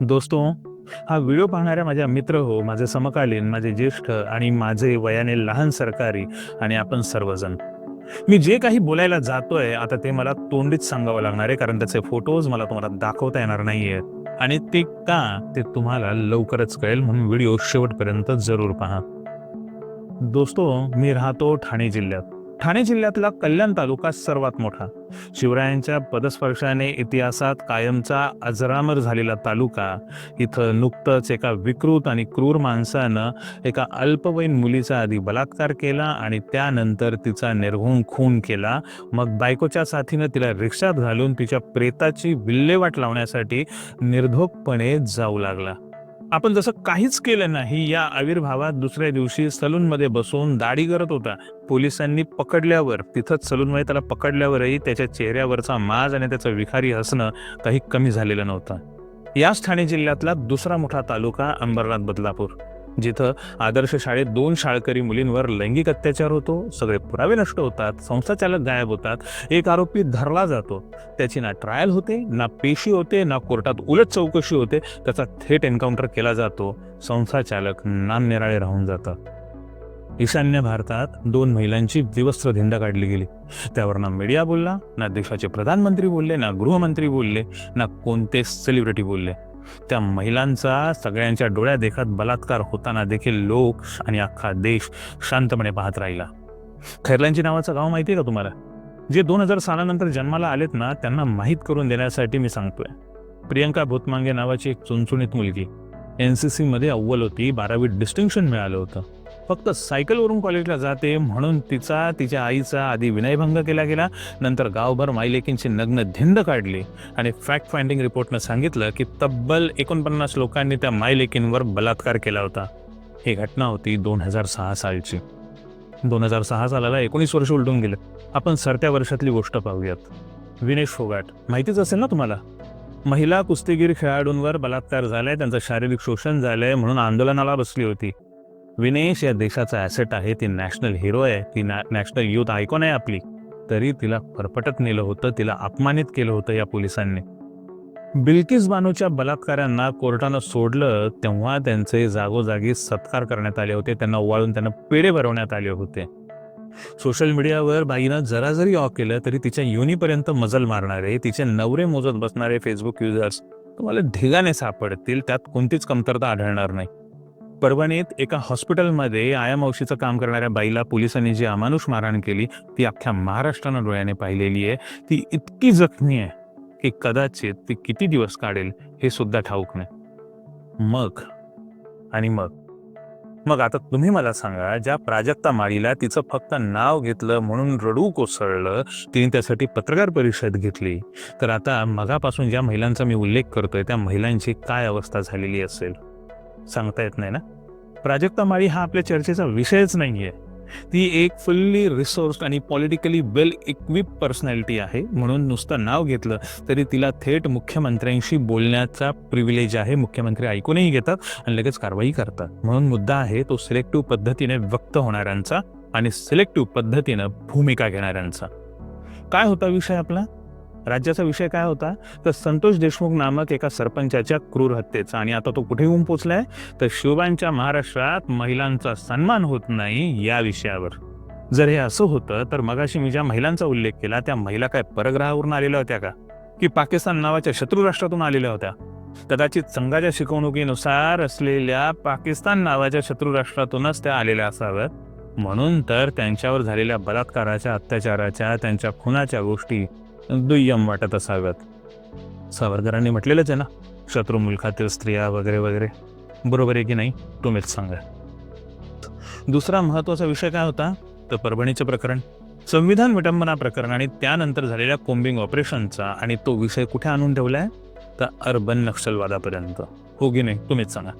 दोस्तो हा व्हिडिओ पाहणाऱ्या माझ्या मित्र हो माझे समकालीन माझे ज्येष्ठ आणि माझे वयाने लहान सरकारी आणि आपण सर्वजण. मी जे काही बोलायला जातोय आता ते मला तोंडीच सांगावं लागणार आहे कारण त्याचे फोटोज मला तुम्हाला दाखवता येणार नाहीये. आणि ते का ते तुम्हाला लवकरच कळेल म्हणून व्हिडिओ शेवटपर्यंत जरूर पहा. दोस्तो मी राहतो ठाणे जिल्ह्यात. ठाणे जिल्ह्यातला कल्याण तालुका सर्वात मोठा. शिवरायांच्या पदस्पर्शाने इतिहासात कायमचा अजरामर झालेला तालुका. इथं नुकतंच एका विकृत आणि क्रूर माणसानं एका अल्पवयीन मुलीचा आधी बलात्कार केला आणि त्यानंतर तिचा निर्घुण खून केला. मग बायकोच्या साथीनं तिला रिक्षात घालून तिच्या प्रेताची विल्हेवाट लावण्यासाठी निर्धोकपणे जाऊ लागला. आपण जसं काहीच केलं नाही या आविर्भावात दुसऱ्या दिवशी सलूनमध्ये बसून दाढी करत होता. पोलिसांनी पकडल्यावर तिथंच सलूनमध्ये त्याला पकडल्यावरही त्याच्या चेहऱ्यावरचा माज आणि त्याचं विखारी हसणं काही कमी झालेलं नव्हतं. याच ठाणे जिल्ह्यातला दुसरा मोठा तालुका अंबरनाथ बदलापूर. जिथं आदर्श शाळेत दोन शाळकरी मुलींवर लैंगिक अत्याचार होतो सगळे पुरावे नष्ट होतात संस्थाचालक गायब होतात एक आरोपी धरला जातो. त्याची ना ट्रायल होते ना पेशी होते ना कोर्टात उलट चौकशी होते त्याचा थेट एन्काउंटर केला जातो. संस्थाचालक नामनिराळे राहून जातात. ईशान्य भारतात दोन महिलांची विवस्त्र धिंड काढली गेली. त्यावर ना मीडिया बोलला ना देशाचे प्रधानमंत्री बोलले ना गृहमंत्री बोलले ना कोणते सेलिब्रिटी बोलले. त्या महिलांचा सगळ्यांच्या डोळ्या देखत बलात्कार होताना देखील लोक आणि अख्खा देश शांतपणे पाहत राहिला. खैरलांची नावाचं गाव माहिती आहे का तुम्हाला? जे दोन हजार सालानंतर जन्माला आलेत ना त्यांना माहीत करून देण्यासाठी मी सांगतोय. प्रियंका भूतमांगे नावाची एक चुणचुणीत मुलगी. एन सी सीमध्ये अव्वल होती बारावीत डिस्टिंक्शन मिळालं होतं. फक्त सायकलवरून कॉलेजला जाते म्हणून तिचा तिच्या आईचा आधी विनयभंग केला गेला. नंतर गावभर माईलेकींची नग्न धिंद काढली. आणि फॅक्ट फाइंडिंग रिपोर्टनं सांगितलं की तब्बल एकोणपन्नास लोकांनी त्या मायलेकींवर बलात्कार केला होता. ही घटना होती दोन हजार सहा सालची. दोन हजार सहा सालाला एकोणीस वर्ष उलटून गेले. आपण सरत्या वर्षातली गोष्ट पाहूयात. विनेश फोगाट माहितीच असेल ना तुम्हाला? महिला कुस्तीगीर खेळाडूंवर बलात्कार झालाय त्यांचं शारीरिक शोषण झालंय म्हणून आंदोलनाला बसली होती. विनेश या देशाचा ॲसेट आहे ती नॅशनल हिरो आहे ती नॅ नॅशनल युथ आयकॉन आहे आपली. तरी तिला फरफटत नेलं होतं तिला अपमानित केलं होतं या पोलिसांनी. बिल्किस बानूच्या बलात्कारांना कोर्टानं सोडलं तेव्हा त्यांचे जागोजागी सत्कार करण्यात आले होते त्यांना ओवाळून त्यांना पेढे भरवण्यात आले होते. सोशल मीडियावर बाईनं जरा जरी ऑफ केलं तरी तिच्या युनीपर्यंत मजल मारणारे तिचे नवरे मोजत बसणारे फेसबुक युजर्स तुम्हाला ढिगाने सापडतील त्यात कोणतीच कमतरता आढळणार नाही. परभणीत एका हॉस्पिटलमध्ये आया मावशीचं काम करणाऱ्या बाईला पोलिसांनी जी अमानुष मारहाण केली ती अख्ख्या महाराष्ट्रानं डोळ्याने पाहिलेली आहे. ती इतकी जखमी आहे की कदाचित ती किती दिवस काढेल हे सुद्धा ठाऊक नाही. मग? आणि मग? मग आता तुम्ही मला सांगा ज्या प्राजक्ता माळीला तिचं फक्त नाव घेतलं म्हणून रडू कोसळलं तिने त्यासाठी पत्रकार परिषद घेतली. तर आता मगापासून ज्या महिलांचा मी उल्लेख करतोय त्या महिलांची काय अवस्था झालेली असेल? सांगता येत नाही ना? प्राजक्ता माळी हा आपल्या चर्चेचा विषयच नाही आहे ती एक फुल्ली रिसोर्स आणि पॉलिटिकली वेल इक्विप पर्सनॅलिटी आहे. म्हणून नुसतं नाव घेतलं तरी तिला थेट मुख्यमंत्र्यांशी बोलण्याचा प्रिव्हिलेज आहे. मुख्यमंत्री ऐकूनही घेतात आणि लगेच कारवाई करतात. म्हणून मुद्दा आहे तो सिलेक्टिव्ह पद्धतीने व्यक्त होणाऱ्यांचा आणि सिलेक्टिव्ह पद्धतीनं भूमिका घेणाऱ्यांचा. काय होता विषय आपला? राज्याचा विषय काय होता? तर संतोष देशमुख नामक एका सरपंचाच्या क्रूर हत्येचा. आणि आता तो कुठे येऊन पोचलाय? तर शिवबांच्या महाराष्ट्रात महिलांचा सन्मान होत नाही या विषयावर. जर हे असं होतं तर मगाशी मी ज्या महिलांचा उल्लेख केला त्या महिला काय परग्रहावरून आलेल्या होत्या का? की पाकिस्तान नावाच्या शत्रू राष्ट्रातून आलेल्या होत्या? कदाचित संघाच्या शिकवणुकीनुसार असलेल्या पाकिस्तान नावाच्या शत्रू राष्ट्रातूनच त्या आलेल्या असाव्यात? म्हणून तर त्यांच्यावर झालेल्या बलात्काराच्या अत्याचाराच्या त्यांच्या खुनाच्या गोष्टी दुय्यम वाटत असाव्यात. सावरकरांनी म्हटलेलंच आहे ना शत्रू मुलखातील स्त्रिया वगैरे वगैरे. बरोबर आहे की नाही तुम्हीच सांगा. दुसरा महत्त्वाचा विषय काय होता? तर परभणीचं प्रकरण. संविधान विटंबना प्रकरण आणि त्यानंतर झालेल्या कोम्बिंग ऑपरेशनचा आणि तो विषय कुठे आणून ठेवला आहे तर अर्बन नक्षलवादापर्यंत. हो की नाही तुम्हीच सांगा.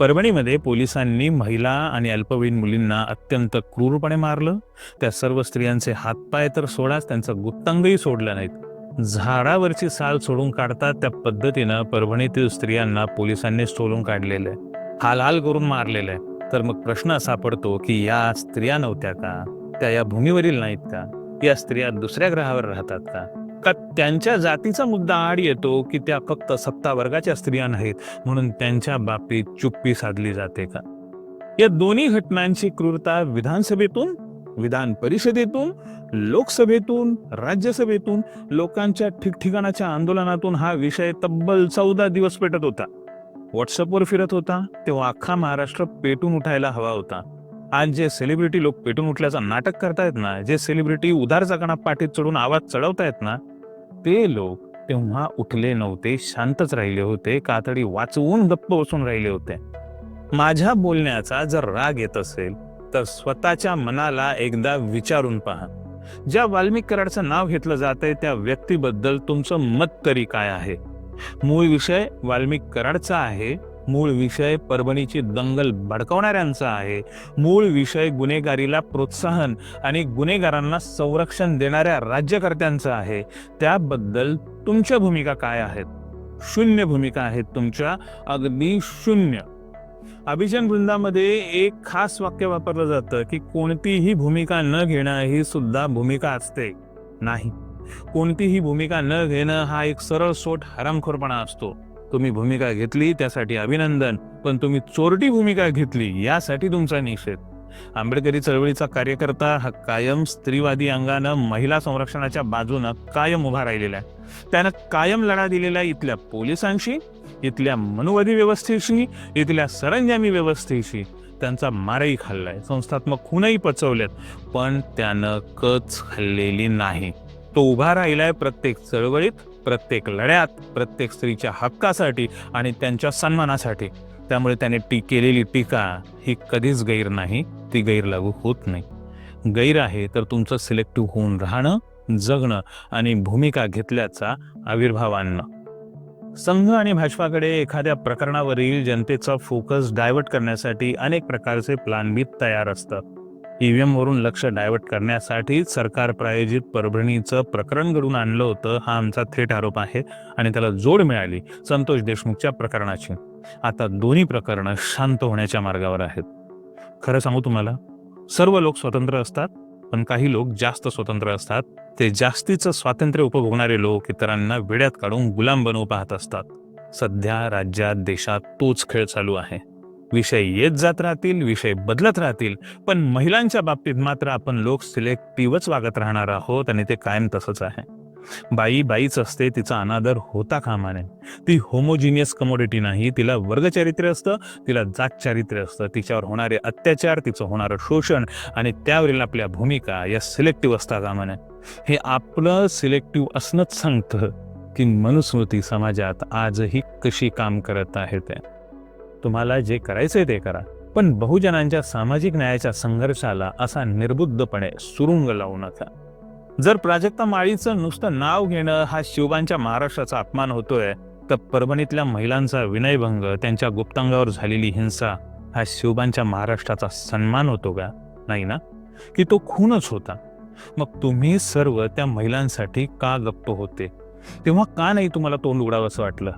परभणीमध्ये पोलिसांनी महिला आणि अल्पवयीन मुलींना अत्यंत क्रूरपणे मारलं. त्या सर्व स्त्रियांचे हातपाय तर सोडाच त्यांचं गुप्तांगही सोडला नाहीत. झाडावरची साल सोडून काढतात त्या पद्धतीनं परभणीतील स्त्रियांना पोलिसांनी सोडून काढलेलं आहे. हाल हाल करून मारलेलं आहे. तर मग प्रश्न असा पडतो की या स्त्रिया नव्हत्या का? त्या या भूमीवरील नाहीत का? या स्त्रिया दुसऱ्या ग्रहावर राहतात का? का त्यांच्या जातीचा मुद्दा आड येतो की त्या फक्त सत्ता वर्गाच्या स्त्रिया नाहीत म्हणून त्यांच्या बाबतीत चुप्पी साधली जाते का? या दोन्ही घटनांची क्रूरता विधानसभेतून विधान परिषदेतून लोकसभेतून राज्यसभेतून लोकांच्या ठिकठिकाणाच्या आंदोलनातून हा विषय तब्बल चौदा दिवस पेटत होता. व्हॉट्सअपवर फिरत होता तेव्हा अख्खा महाराष्ट्र पेटून उठायला हवा होता. आज जे सेलिब्रिटी लोक पेटून उठल्याचं नाटक करतायत ना जे सेलिब्रिटी उधार जगाना पाठीत चढून आवाज चढवतायत ना ते लोक तेव्हा उठले नव्हते शांतच राहिले होते कातडी वाचवून गप्प बसून राहिले होते. माझ्या बोलण्याचा जर राग येत असेल तर स्वतःच्या मनाला एकदा विचारून पहा. ज्या वाल्मिक कराडचं नाव घेतलं जात आहे त्या व्यक्तीबद्दल तुमचं मत तरी काय आहे? मूळ विषय वाल्मिक कराडचा आहे मूळ विषय परभणीची दंगल भडकवणाऱ्यांचा आहे. मूळ विषय गुन्हेगारीला प्रोत्साहन आणि गुन्हेगारांना संरक्षण देणाऱ्या राज्यकर्त्यांचा आहे. त्याबद्दल तुमच्या भूमिका काय आहेत? शून्य भूमिका आहेत तुमच्या. अगदी शून्य. अभिजन वृंदामध्ये एक खास वाक्य वापरलं जातं की कोणतीही भूमिका न घेणं ही सुद्धा भूमिका असते. नाही. कोणतीही भूमिका न घेणं हा एक सरळ सोट हरामखोरपणा असतो. तुम्ही भूमिका घेतली त्यासाठी अभिनंदन. पण तुम्ही चोरटी भूमिका घेतली यासाठी तुमचा निषेध. आंबेडकरी चळवळीचा कार्यकर्ता हा कायम स्त्रीवादी अंगानं महिला संरक्षणाच्या बाजूनं कायम उभा राहिलेला आहे. त्यानं कायम लढा दिलेला आहे इथल्या पोलिसांशी इथल्या मनुवादी व्यवस्थेशी इथल्या सरंजामी व्यवस्थेशी. त्यांचा मारही खाल्लाय. संस्थात्मक खूनही पचवल्यात पण त्यानं कच खाल्लेली नाही. तो उभा राहिलाय प्रत्येक चळवळीत. प्रत्येक लढ्यात प्रत्येक स्त्रीच्या हक्कासाठी आणि त्यांच्या सन्मानासाठी. त्यामुळे त्याने टी केलेली टीका ही कधीच गैर नाही ती गैर लागू होत नाही. गैर आहे तर तुमचं सिलेक्टिव्ह होऊन राहणं जगणं आणि भूमिका घेतल्याचा आविर्भाव आणणं संघ आणि भाजपाकडे एखाद्या प्रकरणावरील जनतेचा फोकस डायव्हर्ट करण्यासाठी अनेक प्रकारचे प्लान बी तयार असतात. ईव्हीएमवरून लक्ष डायव्हर्ट करण्यासाठी सरकार प्रायोजित परभणीचं प्रकरण घडून आणलं होतं. हा आमचा थेट आरोप आहे आणि त्याला जोड मिळाली संतोष देशमुखच्या प्रकरणाची. आता दोन्ही प्रकरणं शांत होण्याच्या मार्गावर आहेत. खरं सांगू तुम्हाला सर्व लोक स्वतंत्र असतात पण काही लोक जास्त स्वतंत्र असतात. ते जास्तीचं स्वातंत्र्य उपभोगणारे लोक इतरांना वेड्यात काढून गुलाम बनवू पाहत असतात. सध्या राज्यात देशात तोच खेळ चालू आहे. विषय येत जात राहतील विषय बदलत राहतील पण महिलांच्या बाबतीत मात्र आपण लोक सिलेक्टिव्हच वागत राहणार आहोत आणि ते कायम तसंच आहे. बाई बाईच असते तिचा अनादर होता कामा नये ती होमोजिनियस कमोडिटी नाही तिला वर्गचारित्र्य असतं तिला जात चारित्र्य असतं. तिच्यावर होणारे अत्याचार तिचं होणारं शोषण आणि त्यावरील आपल्या भूमिका या सिलेक्टिव्ह असता कामा नये हे आपलं सिलेक्टिव्ह असणंच सांगतं की मनुस्मृती समाजात आजही कशी काम करत आहे ते. तुम्हाला जे करायचंय ते करा. पण बहुजनांच्या सामाजिक न्यायाच्या संघर्षाला असा निर्बुद्धपणे सुरुंग लावू नका. जर प्राजक्ता माळीचं नुसतं नाव घेणं हा शिवबांच्या महाराष्ट्राचा अपमान होतोय तर परभणीतल्या महिलांचा विनयभंग त्यांच्या गुप्तांगावर झालेली हिंसा हा शिवबांच्या महाराष्ट्राचा सन्मान होतो का? नाही ना? की तो खूनच होता? मग तुम्ही सर्व त्या महिलांसाठी का गप्प होते? तेव्हा का नाही तुम्हाला तोंड उघडावं असं वाटलं?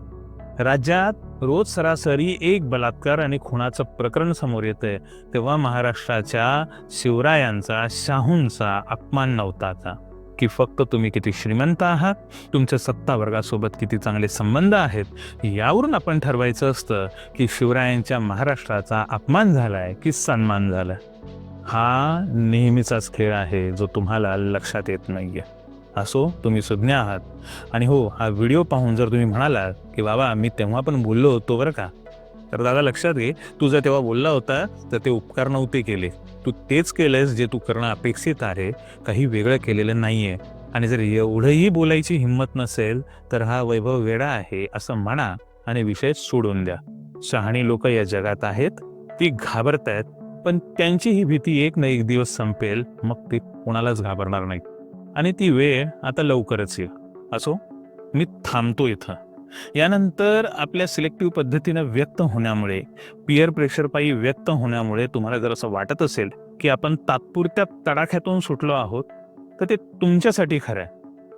राज्यात रोज सरासरी एक बलात्कार आणि खुनाचं प्रकरण समोर येतंय. तेव्हा महाराष्ट्राच्या शिवरायांचा शाहूंचा अपमान नव्हताचा. की फक्त तुम्ही किती श्रीमंत आहात? तुमच्या सत्ता वर्गासोबत किती चांगले संबंध आहेत? यावरून आपण ठरवायचं असतं की शिवरायांच्या महाराष्ट्राचा अपमान झालाय की सन्मान झालाय? हा नेहमीचाच खेळ आहे जो तुम्हाला लक्षात येत नाहीये. असो तुम्ही सुज्ञ आहात. आणि हो हा व्हिडिओ पाहून जर तुम्ही म्हणालात की बाबा मी तेव्हा पण बोललो होतो बरं का. तर दादा लक्षात घे तू जर तेव्हा बोलला होता तर ते उपकार नव्हते केले. तू तेच केलंस जे तू करणं अपेक्षित आहे काही वेगळं केलेलं नाही आहे आणि जर एवढंही बोलायची हिंमत नसेल तर हा वैभव वेडा आहे असं म्हणा आणि विषय सोडून द्या. शहाणी लोक या जगात आहेत ती घाबरत आहेत पण त्यांची ही भीती एक ना एक दिवस संपेल मग ते कोणालाच घाबरणार नाही आणि ती वेळ आता लवकरच येईल असो मी थांबतो इथं. यानंतर आपल्या सिलेक्टिव्ह पद्धतीनं व्यक्त होण्यामुळे पिअर प्रेशरपायी व्यक्त होण्यामुळे तुम्हाला जर असं वाटत असेल की आपण तात्पुरत्या तडाख्यातून सुटलो आहोत तर ते तुमच्यासाठी खरं आहे.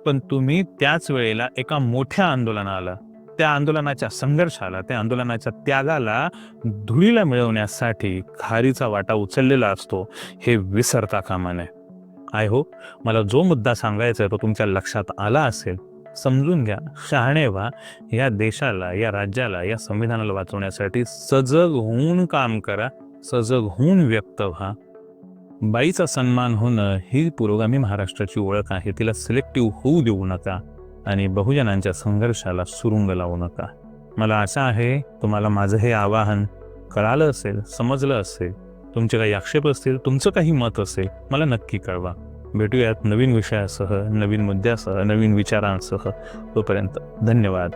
पण तुम्ही त्याच वेळेला एका मोठ्या आंदोलनाला त्या आंदोलनाच्या संघर्षाला त्या आंदोलनाच्या त्यागाला धुळीला मिळवण्यासाठी खारीचा वाटा उचललेला असतो हे विसरता कामा नये. आय होप मला जो मुद्दा सांगायचा आहे तो तुमच्या लक्षात आला असेल समजून घ्या. शहाणे व्हा. या देशाला या राज्याला या संविधानाला वाचवण्यासाठी सजग होऊन काम करा. सजग होऊन व्यक्त व्हा. बाईचा सन्मान होणं ही पुरोगामी महाराष्ट्राची ओळख आहे. तिला सिलेक्टिव्ह होऊ देऊ नका आणि बहुजनांच्या संघर्षाला सुरुंग लावू नका. मला आशा आहे तुम्हाला माझं हे आवाहन कळालं असेल समजलं असेल. तुमचे काही आक्षेप असतील तुमचं काही मत असेल मला नक्की कळवा. भेटूयात नवीन विषयासह नवीन मुद्द्यासह नवीन विचारांसह. तोपर्यंत धन्यवाद.